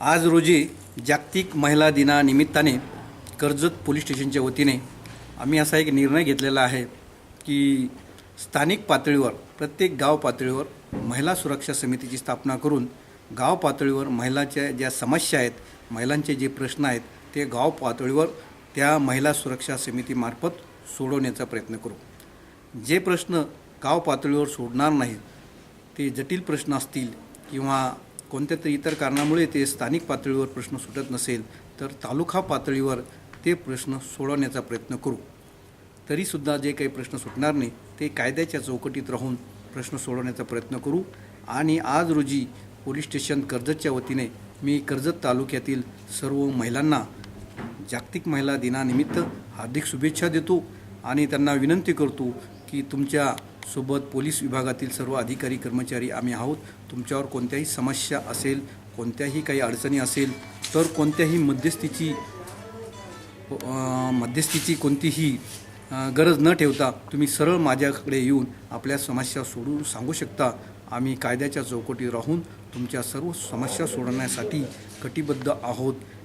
आज रोजी जागतिक महिला दिनानिमित्ताने कर्जत पोलीस स्टेशनच्या वतीने आम्ही असा एक निर्णय घेतलेला आहे की स्थानिक पातळीवर प्रत्येक गाव पातळीवर महिला सुरक्षा समितीची स्थापना करून गाव पातळीवर महिलाच्या ज्या समस्या आहेत महिलांचे जे प्रश्न आहेत ते गाव पातळीवर त्या महिला सुरक्षा समितीमार्फत सोडवण्याचा प्रयत्न करू. जे प्रश्न गाव पातळीवर सोडणार नाहीत ते जटिल प्रश्न असतील किंवा कोणत्या तरी इतर कारणामुळे ते स्थानिक पातळीवर प्रश्न सुटत नसेल तर तालुका पातळीवर ते प्रश्न सोडवण्याचा प्रयत्न करू. तरीसुद्धा जे काही प्रश्न सुटणार नाही ते कायद्याच्या चौकटीत राहून प्रश्न सोडवण्याचा प्रयत्न करू. आणि आज रोजी पोलीस स्टेशन कर्जतच्या वतीने मी कर्जत तालुक्यातील सर्व महिलांना जागतिक महिला दिनानिमित्त हार्दिक शुभेच्छा देतो. आणि त्यांना विनंती करतो की तुमच्या सोबत पोलीस विभागातील सर्व अधिकारी कर्मचारी आम्ही आहोत. तुमच्यावर कोणत्याही समस्या असेल कोणत्याही काही अडचणी असेल तर कोणत्याही मध्यस्थीची मध्यस्थीची कोणतीही गरज न ठेवता तुम्ही सरळ माझ्याकडे येऊन आपल्या समस्या सोडून सांगू शकता. आम्ही कायद्याच्या चौकटीत राहून तुमच्या सर्व समस्या सोडवण्यासाठी कटिबद्ध आहोत.